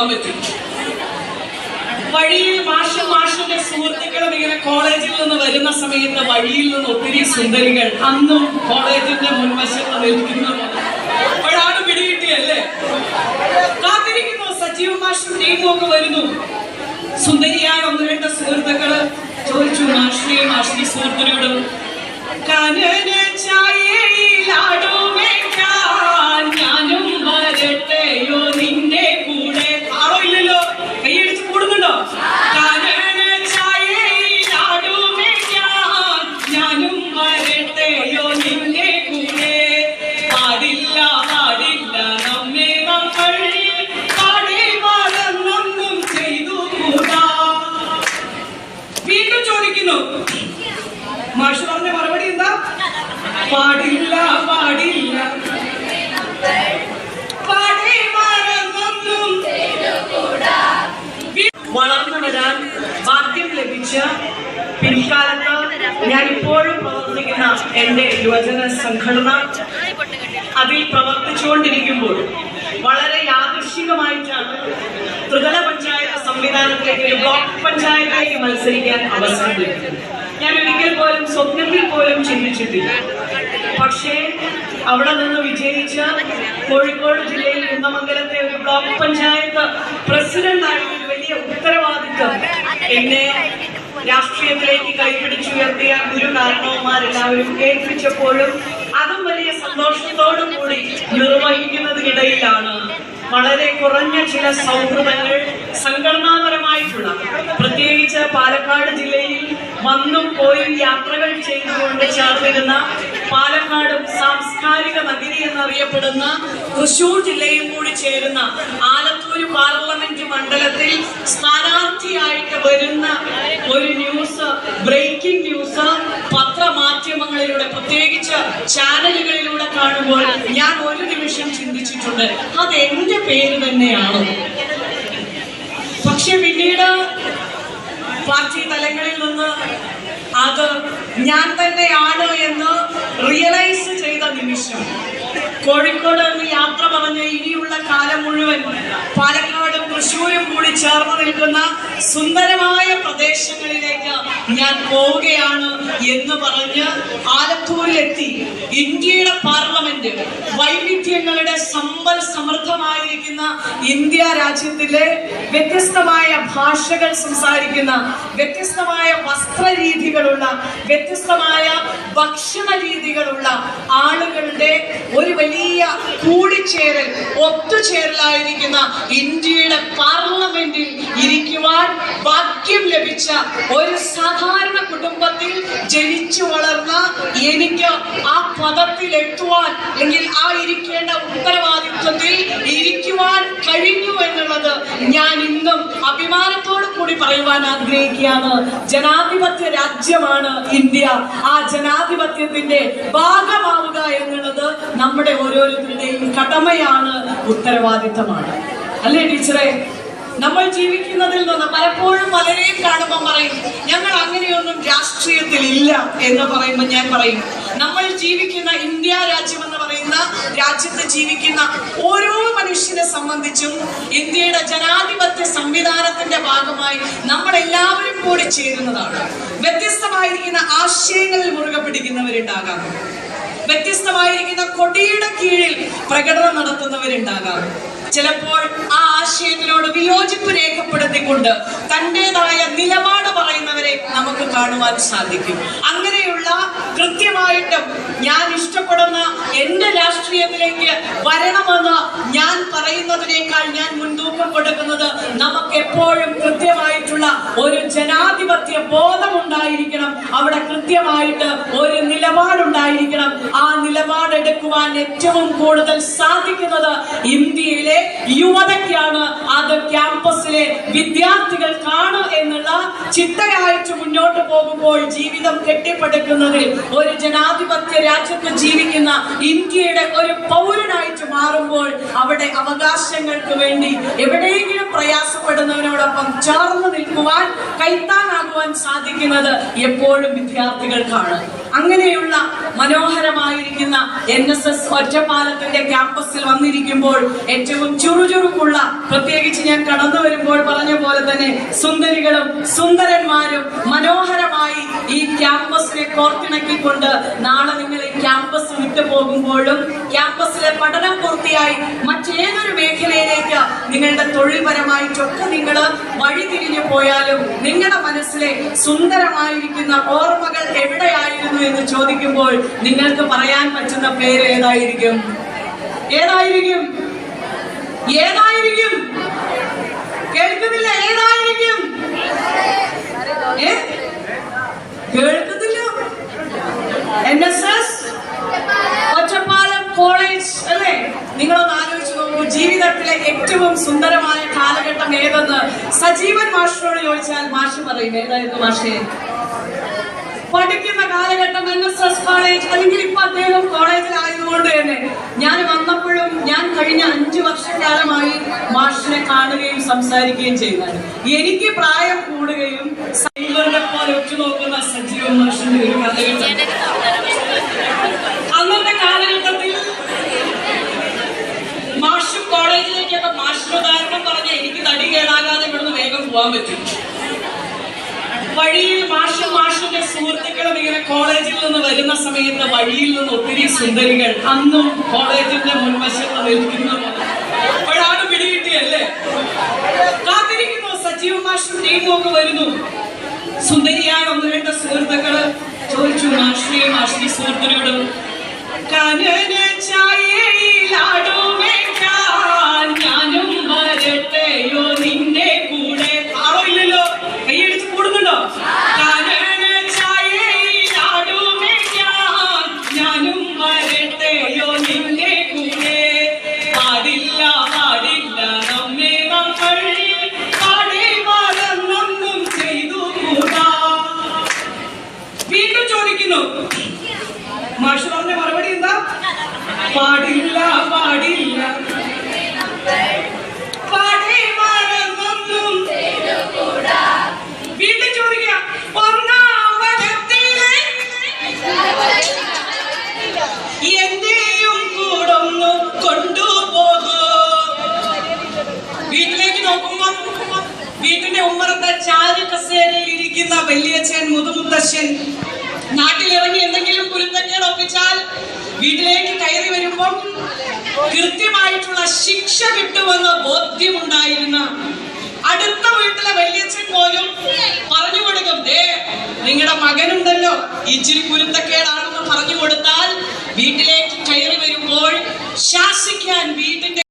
പോകാൻ പറ്റും. വഴിയിൽ മാഷും മാഷിന്റെ സുഹൃത്തുക്കളും ഇങ്ങനെ കോളേജിൽ നിന്ന് വരുന്ന സമയത്ത് വഴിയിൽ നിന്ന് ഒത്തിരി സുന്ദരികൾ അന്നും കോളേജിന്റെ മുൻവശത്ത് നിൽക്കുന്നു. അപ്പോഴാണ് പിടികിട്ടിയല്ലേ? കാത്തിരിക്കുന്നു. സജീവ മാഷും ടീമും വരുന്നു. സുന്ദരിയായ ഒന്ന് രണ്ട് സുഹൃത്തുക്കൾ ചോദിച്ചു മാഷിനെയും മാഷിന്റെ സുഹൃത്തിനോടും കനന ചായയിലാടുമേക്കാൻ ഭാഗ്യം പിൻകാലത്ത് ഞാൻ ഇപ്പോഴും പ്രവർത്തിക്കുന്ന എന്റെ യുവജന സംഘടന അതിൽ പ്രവർത്തിച്ചുകൊണ്ടിരിക്കുമ്പോൾ വളരെ യാദൃശികമായിട്ടാണ് ത്രിതല പഞ്ചായത്ത് സംവിധാനത്തിലേക്ക് ബ്ലോക്ക് പഞ്ചായത്തിലേക്ക് മത്സരിക്കാൻ അവസരം ലഭിക്കുന്നത് ഞാൻ ഒരിക്കൽ പോലും സ്വപ്നത്തിൽ പോലും ചിന്തിച്ചിട്ടില്ല. പക്ഷേ അവിടെ നിന്ന് വിജയിച്ച കോഴിക്കോട് ജില്ലയിൽ കുന്നമംഗലത്തെ ഒരു ബ്ലോക്ക് പഞ്ചായത്ത് പ്രസിഡന്റായ ഒരു വലിയ ഉത്തരവാദിത്വം എന്നെ രാഷ്ട്രീയത്തിലേക്ക് കൈപിടിച്ചുയർത്തിയ ഗുരു കാരണവന്മാരെല്ലാവരും ഏൽപ്പിച്ചപ്പോഴും അതും വലിയ സന്തോഷത്തോടും കൂടി നിർവഹിക്കുന്നതിനിടയിലാണ് വളരെ കുറഞ്ഞ ചില സൗഹൃദങ്ങൾ സംഘടനാപരമായിട്ടുള്ള പ്രത്യേകിച്ച് പാലക്കാട് ജില്ലയിൽ വന്നും പോയി യാത്രകൾ ചെയ്തുകൊണ്ട് ചേർന്നിരുന്ന പാലക്കാടും സാംസ്കാരിക നഗരി എന്നറിയപ്പെടുന്ന തൃശൂർ ജില്ലയും കൂടി ചേരുന്ന ആലത്തൂർ പാർലമെന്റ് മണ്ഡലത്തിൽ സ്ഥാനാർത്ഥിയായിട്ട് വരുന്ന ഒരു ന്യൂസ് ബ്രേക്കിംഗ് ന്യൂസ് പത്രമാധ്യമങ്ങളിലൂടെ പ്രത്യേകിച്ച് ചാനലുകളിലൂടെ കാണുമ്പോൾ ഞാൻ ഒരു നിമിഷം ചിന്തിച്ചിട്ടുണ്ട് അത് എന്റെ പേര് തന്നെയാണ്. പക്ഷെ പിന്നീട് പാർട്ടി തലങ്ങളിൽ നിന്ന് അത് ഞാൻ തന്നെയാണ് എന്ന് റിയലൈസ് ചെയ്ത നിമിഷം കോഴിക്കോട് നിന്ന് യാത്ര പറഞ്ഞ ഇനിയുള്ള കാലം മുഴുവൻ പാലക്കാടും തൃശ്ശൂരും കൂടി ചേർന്ന് നിൽക്കുന്ന സുന്ദരമായ പ്രദേശങ്ങളിലേക്ക് ഞാൻ പോവുകയാണ് എന്ന് പറഞ്ഞ് ആലത്തൂരിലെത്തി. ഇന്ത്യയുടെ പാർലമെന്റ് വൈവിധ്യങ്ങളുടെ സമ്പൽ സമൃദ്ധമായിരിക്കുന്ന ഇന്ത്യ രാജ്യത്തിലെ വ്യത്യസ്തമായ ഭാഷകൾ സംസാരിക്കുന്ന വ്യത്യസ്തമായ വസ്ത്രരീതികളുള്ള വ്യത്യസ്തമായ ഭക്ഷണ രീതികളുള്ള ആളുകളുടെ ഒരു വലിയ കൂടിച്ചേരൽ ഒത്തുചേരലായിരിക്കുന്ന ഇന്ത്യയുടെ പാർലമെന്റിൽ ഇരിക്കുവാൻ ഭാഗ്യം ലഭിച്ച ഒരു സാധാരണ കുടുംബത്തിൽ ജനിച്ചു വളർന്ന എനിക്ക് ആ പദത്തിൽ എത്തുവാൻ അല്ലെങ്കിൽ ആ ഇരിക്കേണ്ട ഉത്തരവാദിത്വത്തിൽ ഇരിക്കുവാൻ കഴിഞ്ഞു എന്നുള്ളത് ഞാൻ ഇന്നും അഭിമാനത്തോടു കൂടി പറയുവാൻ ആഗ്രഹിക്കുകയാണ്. ജനാധിപത്യ രാജ്യമാണ് ഇന്ത്യ. ആ ജനാധിപത്യത്തിന്റെ ഭാഗമാവുക എന്നുള്ളത് നമ്മുടെ ഓരോരുത്തരുടെയും കടമയാണ് ഉത്തരവാദിത്തമാണ്. അല്ലേ ടീച്ചറെ? നമ്മൾ ജീവിക്കുന്നതിൽ നിന്ന് പലപ്പോഴും പലരെയും കാണുമ്പോൾ പറയും. ഞങ്ങൾ അങ്ങനെയൊന്നും രാഷ്ട്രീയത്തിൽ ഇല്ല എന്ന് പറയുമ്പോൾ ഞാൻ പറയും. നമ്മൾ ജീവിക്കുന്ന ഇന്ത്യ രാജ്യം പറയുന്ന രാജ്യത്ത് ജീവിക്കുന്ന ഓരോ മനുഷ്യനെ സംബന്ധിച്ചും ഇന്ത്യയുടെ ജനാധിപത്യ സംവിധാനത്തിന്റെ ഭാഗമായി നമ്മൾ എല്ലാവരും കൂടി ചേരുന്നതാണ്. വ്യത്യസ്തമായിരിക്കുന്ന ആശയങ്ങളിൽ മുറുകെ പിടിക്കുന്നവരുണ്ടാകാം. വ്യത്യസ്തമായിരിക്കുന്ന കൊടിയുടെ കീഴിൽ പ്രകടനം നടത്തുന്നവരുണ്ടാകാം. ചിലപ്പോൾ ആ ആശയത്തിനോട് വിയോജിപ്പ് രേഖപ്പെടുത്തിക്കൊണ്ട് തന്റേതായ നിലപാട് പറയുന്നവരെ നമുക്ക് കാണുവാൻ സാധിക്കും. അങ്ങനെയുള്ള കൃത്യമായിട്ടും ഞാൻ ഇഷ്ടപ്പെടുന്ന എന്റെ രാഷ്ട്രീയത്തിലേക്ക് വരണമെന്ന് ഞാൻ പറയുന്നതിനേക്കാൾ ഞാൻ മുൻതൂക്കം കൊടുക്കുന്നത് നമുക്ക് എപ്പോഴും കൃത്യമായിട്ടുള്ള ഒരു ജനാധിപത്യ ബോധം ഉണ്ടായിരിക്കണം അവിടെ കൃത്യമായിട്ട് ഒരു നിലപാടുണ്ടായിരിക്കണം. ആ നിലപാടെടുക്കുവാൻ ഏറ്റവും കൂടുതൽ സാധിക്കുന്നത് ഇന്ത്യയിലെ യുവതയ്ക്കാണ്. അത് ക്യാമ്പസിലെ വിദ്യാർത്ഥികൾക്കാണ് എന്നുള്ള ചിട്ടയായിട്ട് മുന്നോട്ട് പോകുമ്പോൾ ജീവിതം കെട്ടിപ്പടുക്കുന്നതിൽ ഒരു ജനാധിപത്യ രാജ്യത്ത് ജീവിക്കുന്ന ഇന്ത്യയുടെ ഒരു പൗരനായിട്ട് മാറുമ്പോൾ അവിടെ അവകാശങ്ങൾക്ക് വേണ്ടി എവിടെയെങ്കിലും പ്രയാസപ്പെടുന്നവരോടൊപ്പം ചേർന്ന് നിൽക്കുവാൻ കൈത്താനാകുവാൻ സാധിക്കുന്നത് എപ്പോഴും വിദ്യാർത്ഥികൾക്കാണ് അങ്ങനെയുള്ള മനോഹരമായിരിക്കുന്ന എൻ എസ് എസ് ഒറ്റപ്പാലത്തിന്റെ ക്യാമ്പസിൽ വന്നിരിക്കുമ്പോൾ ഏറ്റവും ചുറുചുറുക്കുള്ള പ്രത്യേകിച്ച് ഞാൻ കടന്നു വരുമ്പോൾ പറഞ്ഞ പോലെ തന്നെ സുന്ദരികളും സുന്ദരന്മാരും മനോഹരമായി ഈ ക്യാമ്പസിനെ കോർത്തിണക്കിക്കൊണ്ട് നാളെ നിങ്ങൾ ഈ ക്യാമ്പസ് വിട്ടു പോകുമ്പോഴും ക്യാമ്പസിലെ പഠനം പൂർത്തിയായി മറ്റേതൊരു മേഖലയിലേക്ക് നിങ്ങളുടെ തൊഴിൽപരമായിട്ടൊക്കെ നിങ്ങൾ വഴിതിരിഞ്ഞു പോയാലും നിങ്ങളുടെ മനസ്സിലെ സുന്ദരമായിരിക്കുന്ന ഓർമ്മകൾ എവിടെയായിരുന്നു എന്ന് ചോദിക്കുമ്പോൾ നിങ്ങൾക്ക് പറയാൻ പറ്റുന്ന പേര് ഏതായിരിക്കും? ഏതായിരിക്കും? ഏതായിരിക്കും? കേൾക്കുന്നില്ല. ഏതായിരിക്കും കേൾക്കുന്നില്ല N S S Ottapalam college അല്ലേ നിങ്ങളൊന്ന് ആലോചിച്ച് നോക്കൂ ജീവിതത്തിലെ ഏറ്റവും സുന്ദരമായ കാലഘട്ടം ഏതെന്ന് സജീവൻ മാഷിനോട് ചോദിച്ചാൽ മാഷ് പറയും. ഏതായിരുന്നു മാഷേ? പഠിക്കുന്ന കാലഘട്ടം എൻ എസ് എസ് കോളേജ് അല്ലെങ്കിൽ ഇപ്പൊ അദ്ദേഹം കോളേജിലായതുകൊണ്ട് തന്നെ ഞാൻ വന്നപ്പോഴും ഞാൻ കഴിഞ്ഞ അഞ്ചു വർഷക്കാലമായി മാഷിനെ കാണുകയും സംസാരിക്കുകയും ചെയ്യുന്നതാണ് എനിക്ക് പ്രായം കൂടുകയും സൈബറിനെ പോലെ ഉറ്റുനോക്കുന്ന സജീവൻ മാഷിന്റെ ഒരു കാലഘട്ടം. മാഷിന് കാരണം പറഞ്ഞ എനിക്ക് തടി കേടാകാതെ ഇവിടുന്ന് വേഗം പോകാൻ പറ്റും. വഴിയിൽ മാഷും മാഷിന്റെ സുഹൃത്തുക്കളും ഇങ്ങനെ കോളേജിൽ നിന്ന് വരുന്ന സമയത്ത് വഴിയിൽ നിന്ന് ഒത്തിരി സുന്ദരികൾ അന്നും കോളേജിന്റെ മുൻവശത്ത് നിൽക്കുന്നു അപ്പോഴാണ് പിടികിട്ടിയല്ലേ? കാത്തിരിക്കുന്നു സജീവ മാഷും ടീമും വരുന്നു. സുന്ദരിയായ ഒന്ന് രണ്ട് സുഹൃത്തുക്കൾ. ചോദിച്ചു മാഷിനെയും മാഷിന്റെ സുഹൃത്തിനോട് കനന ചായയിലാടുമേക്കാൻ മാഷ് പറഞ്ഞ മറുപടി എന്താ? പാടില്ല പാടില്ല. എന്റെയും കൂടൊന്നു കൊണ്ടുപോകൂ. വീട്ടിലേക്ക് നോക്കുമ്പോ വീട്ടിന്റെ ഉമ്മറത്തെ ചാരു കസേരയിൽ ഇരിക്കുന്ന വലിയച്ഛൻ മുതുമുത്തശ്ശൻ നാട്ടിലിറങ്ങി എന്തെങ്കിലും കുരുത്തക്കേട് ഒപ്പിച്ചാൽ വീട്ടിലേക്ക് കയറി വരുമ്പോൾ കൃത്യമായിട്ടുള്ള ശിക്ഷ കിട്ടുമെന്ന് ബോധ്യമുണ്ടായിരുന്ന അടുത്ത വീട്ടിലെ വല്യച്ഛൻ പോലും പറഞ്ഞു കൊടുക്കും ദേ നിങ്ങളുടെ മകനുണ്ടല്ലോ ഇച്ചിരി കുരുത്തക്കേടാണെന്ന് പറഞ്ഞു കൊടുത്താൽ വീട്ടിലേക്ക് കയറി വരുമ്പോൾ ശാസിക്കാൻ വീട്ടിന്റെ